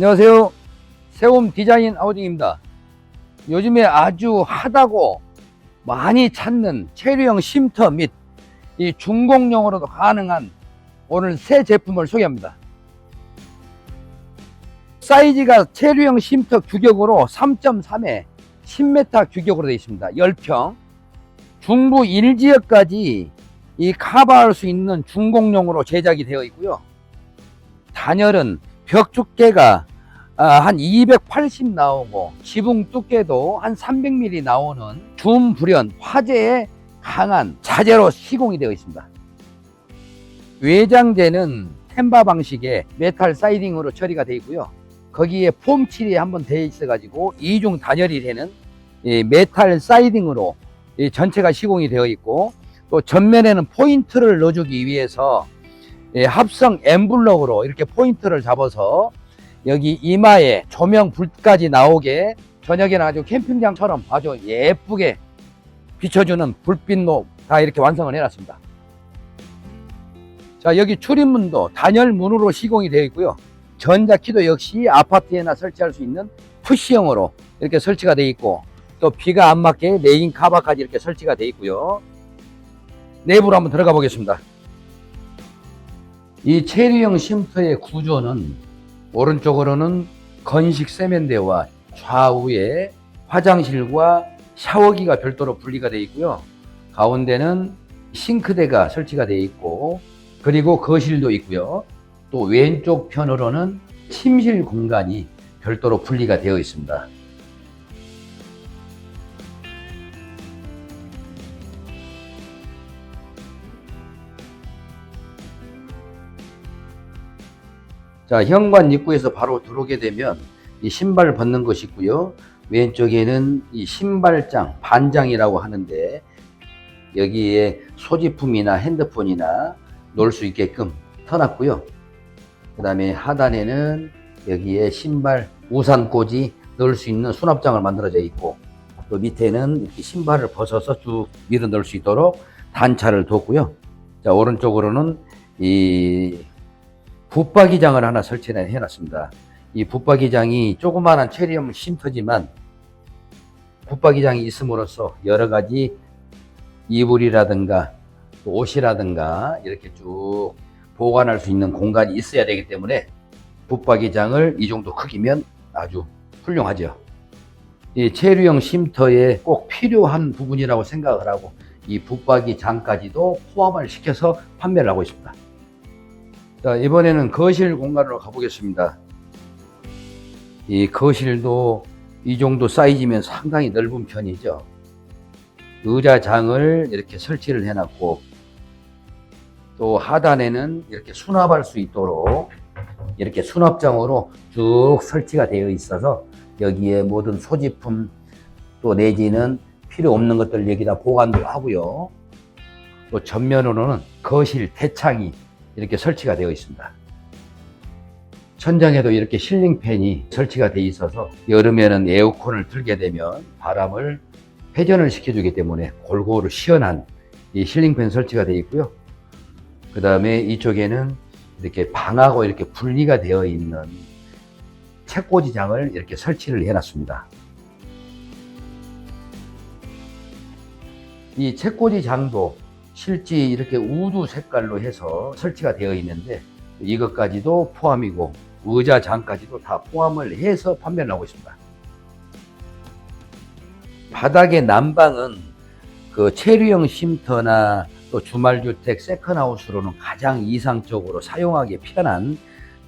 안녕하세요. 세움 디자인 하우징입니다. 요즘에 아주 핫하고 많이 찾는 체류형 쉼터 및 이 중공용으로도 가능한 오늘 새 제품을 소개합니다. 사이즈가 체류형 쉼터 규격으로 3.3에 10m 규격으로 되어 있습니다. 10평. 중부 1지역까지 이 커버할 수 있는 중공용으로 제작이 되어 있고요. 단열은 벽 두께가 아, 한 280 나오고 지붕 두께도 한 300mm 나오는 줌 불연 화재에 강한 자재로 시공이 되어 있습니다. 외장재는 템바 방식의 메탈 사이딩으로 처리가 되어 있고요. 거기에 폼 칠이 한번 되어 있어 가지고 이중 단열이 되는 이 메탈 사이딩으로 이 전체가 시공이 되어 있고 또 전면에는 포인트를 넣어주기 위해서 예, 합성 엠블럭으로 이렇게 포인트를 잡아서 여기 이마에 조명 불까지 나오게 저녁에는 아주 캠핑장처럼 아주 예쁘게 비춰주는 불빛로 다 이렇게 완성을 해놨습니다. 자 여기 출입문도 단열문으로 시공이 되어 있고요. 전자키도 역시 아파트에나 설치할 수 있는 푸시형으로 이렇게 설치가 되어 있고 또 비가 안 맞게 레인 카바까지 이렇게 설치가 되어 있고요. 내부로 한번 들어가 보겠습니다. 이 체류형 쉼터의 구조는 오른쪽으로는 건식 세면대와 좌우에 화장실과 샤워기가 별도로 분리가 되어 있고요. 가운데는 싱크대가 설치가 되어 있고 그리고 거실도 있고요. 또 왼쪽 편으로는 침실 공간이 별도로 분리가 되어 있습니다. 자, 현관 입구에서 바로 들어오게 되면 이 신발 벗는 것이 있고요. 왼쪽에는 이 신발장, 반장이라고 하는데 여기에 소지품이나 핸드폰이나 놓을 수 있게끔 터놨고요. 그 다음에 하단에는 여기에 신발, 우산꽂이 넣을 수 있는 수납장을 만들어져 있고 또 밑에는 이렇게 신발을 벗어서 쭉 밀어 넣을 수 있도록 단차를 뒀고요. 자, 오른쪽으로는 이 붙박이장을 하나 설치해 놨습니다. 이 붙박이장이 조그마한 체리움 쉼터지만 붙박이장이 있음으로써 여러 가지 이불이라든가 또 옷이라든가 이렇게 쭉 보관할 수 있는 공간이 있어야 되기 때문에 붙박이장을 이 정도 크기면 아주 훌륭하죠. 이 체류형 쉼터에 꼭 필요한 부분이라고 생각을 하고 이 붙박이장까지도 포함을 시켜서 판매를 하고 있습니다. 자, 이번에는 거실 공간으로 가보겠습니다. 이 거실도 이 정도 사이즈면 상당히 넓은 편이죠. 의자장을 이렇게 설치를 해놨고, 또 하단에는 이렇게 수납할 수 있도록 이렇게 수납장으로 쭉 설치가 되어 있어서 여기에 모든 소지품 또 내지는 필요 없는 것들 여기다 보관도 하고요. 또 전면으로는 거실 대창이 이렇게 설치가 되어 있습니다. 천장에도 이렇게 실링팬이 설치가 되어 있어서 여름에는 에어컨을 틀게 되면 바람을 회전을 시켜주기 때문에 골고루 시원한 이 실링팬 설치가 되어 있고요. 그 다음에 이쪽에는 이렇게 방하고 이렇게 분리가 되어 있는 책꽂이장을 이렇게 설치를 해놨습니다. 이 책꽂이장도 실제 이렇게 우드 색깔로 해서 설치가 되어 있는데 이것까지도 포함이고 의자장까지도 다 포함을 해서 판매를 하고 있습니다. 바닥의 난방은 그 체류형 쉼터나 또 주말주택 세컨하우스로는 가장 이상적으로 사용하기 편한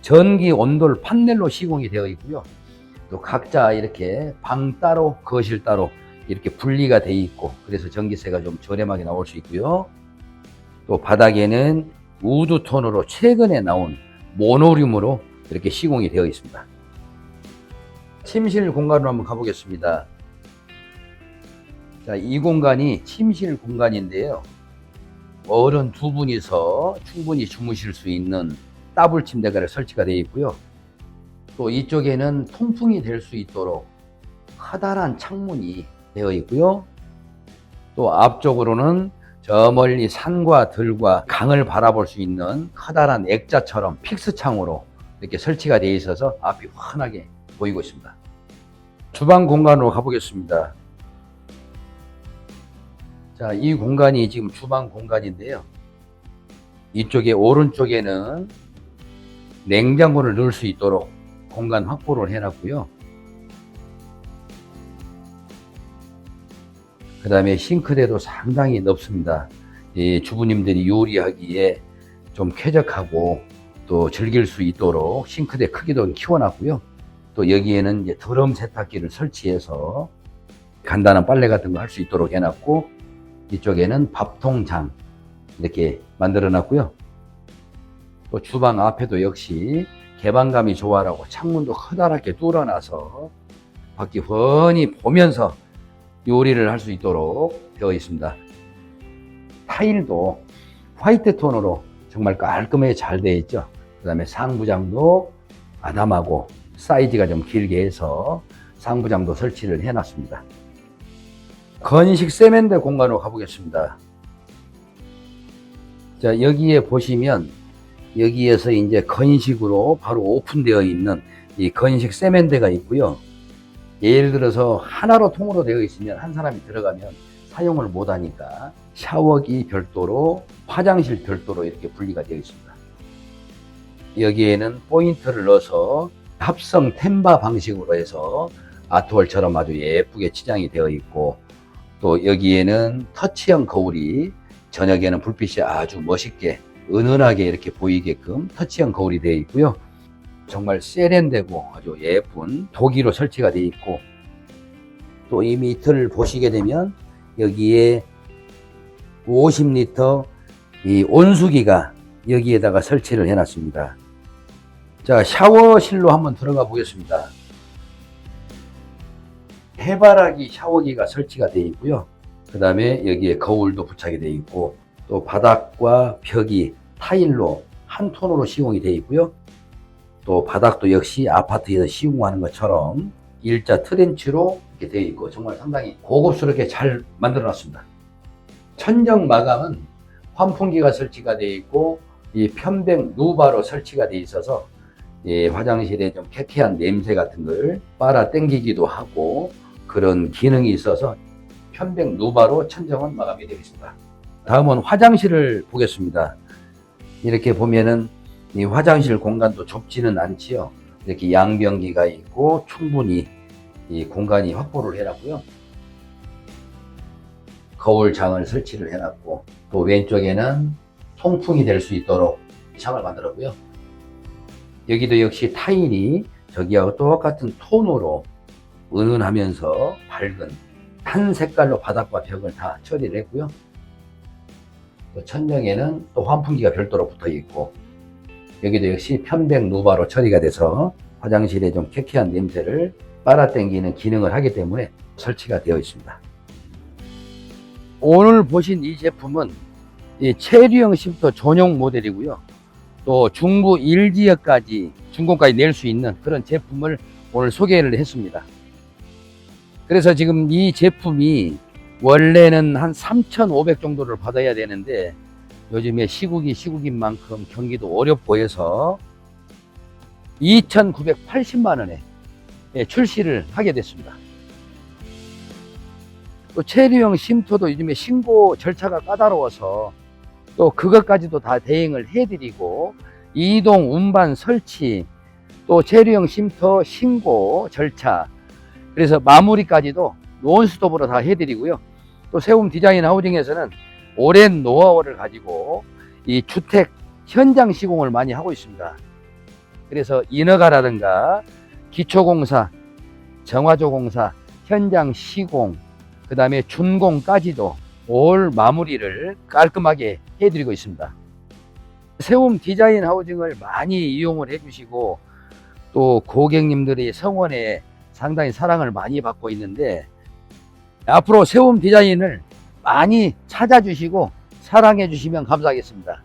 전기 온돌 판넬로 시공이 되어 있고요. 또 각자 이렇게 방 따로 거실 따로 이렇게 분리가 되어 있고 그래서 전기세가 좀 저렴하게 나올 수 있고요. 또 바닥에는 우드 톤으로 최근에 나온 모노륨으로 이렇게 시공이 되어 있습니다. 침실 공간으로 한번 가보겠습니다. 자, 이 공간이 침실 공간인데요. 어른 두 분이서 충분히 주무실 수 있는 더블 침대가 설치가 되어 있고요. 또 이쪽에는 통풍이 될 수 있도록 커다란 창문이 되어 있고요. 또 앞쪽으로는 저 멀리 산과 들과 강을 바라볼 수 있는 커다란 액자처럼 픽스 창으로 이렇게 설치가 되어 있어서 앞이 환하게 보이고 있습니다. 주방 공간으로 가보겠습니다. 자, 이 공간이 지금 주방 공간인데요. 이쪽에 오른쪽에는 냉장고를 넣을 수 있도록 공간 확보를 해놨고요. 그 다음에 싱크대도 상당히 넓습니다. 이 주부님들이 요리하기에 좀 쾌적하고 또 즐길 수 있도록 싱크대 크기도 키워놨고요. 또 여기에는 이제 드럼 세탁기를 설치해서 간단한 빨래 같은 거 할 수 있도록 해놨고 이쪽에는 밥통장 이렇게 만들어 놨고요. 또 주방 앞에도 역시 개방감이 좋아라고 창문도 커다랗게 뚫어놔서 밖이 훤히 보면서 요리를 할 수 있도록 되어 있습니다. 타일도 화이트 톤으로 정말 깔끔하게 잘 되어 있죠. 그 다음에 상부장도 아담하고 사이즈가 좀 길게 해서 상부장도 설치를 해놨습니다. 건식 세면대 공간으로 가보겠습니다. 자, 여기에 보시면 여기에서 이제 건식으로 바로 오픈되어 있는 이 건식 세면대가 있고요. 예를 들어서 하나로 통으로 되어 있으면 한 사람이 들어가면 사용을 못 하니까 샤워기 별도로 화장실 별도로 이렇게 분리가 되어 있습니다. 여기에는 포인트를 넣어서 합성 템바 방식으로 해서 아트월처럼 아주 예쁘게 치장이 되어 있고 또 여기에는 터치형 거울이 저녁에는 불빛이 아주 멋있게 은은하게 이렇게 보이게끔 터치형 거울이 되어 있고요. 정말 세련되고 아주 예쁜 도기로 설치가 되어 있고 또 이 밑을 보시게 되면 여기에 50리터 이 온수기가 여기에다가 설치를 해놨습니다. 자, 샤워실로 한번 들어가 보겠습니다. 해바라기 샤워기가 설치가 되어 있고요. 그 다음에 여기에 거울도 부착이 되어 있고 또 바닥과 벽이 타일로 한 톤으로 시공이 되어 있고요. 또 바닥도 역시 아파트에서 시공하는 것처럼 일자 트렌치로 이렇게 되어 있고 정말 상당히 고급스럽게 잘 만들어 놨습니다. 천정 마감은 환풍기가 설치가 되어 있고 이 편백 누바로 설치가 되어 있어서 이 화장실에 좀 쾌쾌한 냄새 같은 걸 빨아 당기기도 하고 그런 기능이 있어서 편백 누바로 천정은 마감이 되어 있습니다. 다음은 화장실을 보겠습니다. 이렇게 보면은 이 화장실 공간도 좁지는 않지요. 이렇게 양변기가 있고 충분히 이 공간이 확보를 해놨고요. 거울장을 설치를 해놨고 또 왼쪽에는 통풍이 될 수 있도록 창을 만들었고요. 여기도 역시 타일이 저기하고 똑같은 톤으로 은은하면서 밝은 한 색깔로 바닥과 벽을 다 처리를 했고요. 또 천정에는 또 환풍기가 별도로 붙어 있고 여기도 역시 편백 누바로 처리가 돼서 화장실에 좀 쾌쾌한 냄새를 빨아당기는 기능을 하기 때문에 설치가 되어 있습니다. 오늘 보신 이 제품은 이 체류형 시프터 전용 모델이고요. 또 중부 1지역까지 중공까지 낼 수 있는 그런 제품을 오늘 소개를 했습니다. 그래서 지금 이 제품이 원래는 한 3,500 정도를 받아야 되는데 요즘에 시국이 시국인 만큼 경기도 어렵고 해서 2,980만 원에 예, 출시를 하게 됐습니다. 또 체류형 쉼터도 요즘에 신고 절차가 까다로워서 또 그것까지도 다 대행을 해드리고 이동 운반 설치 또 체류형 쉼터 신고 절차 그래서 마무리까지도 논스톱으로 다 해드리고요. 또 세움 디자인 하우징에서는 오랜 노하우를 가지고 이 주택 현장 시공을 많이 하고 있습니다. 그래서 인허가라든가 기초공사, 정화조공사, 현장 시공, 그 다음에 준공까지도 올 마무리를 깔끔하게 해드리고 있습니다. 세움 디자인 하우징을 많이 이용을 해주시고 또 고객님들이 성원에 상당히 사랑을 많이 받고 있는데 앞으로 세움 디자인을 많이 찾아주시고 사랑해 주시면 감사하겠습니다.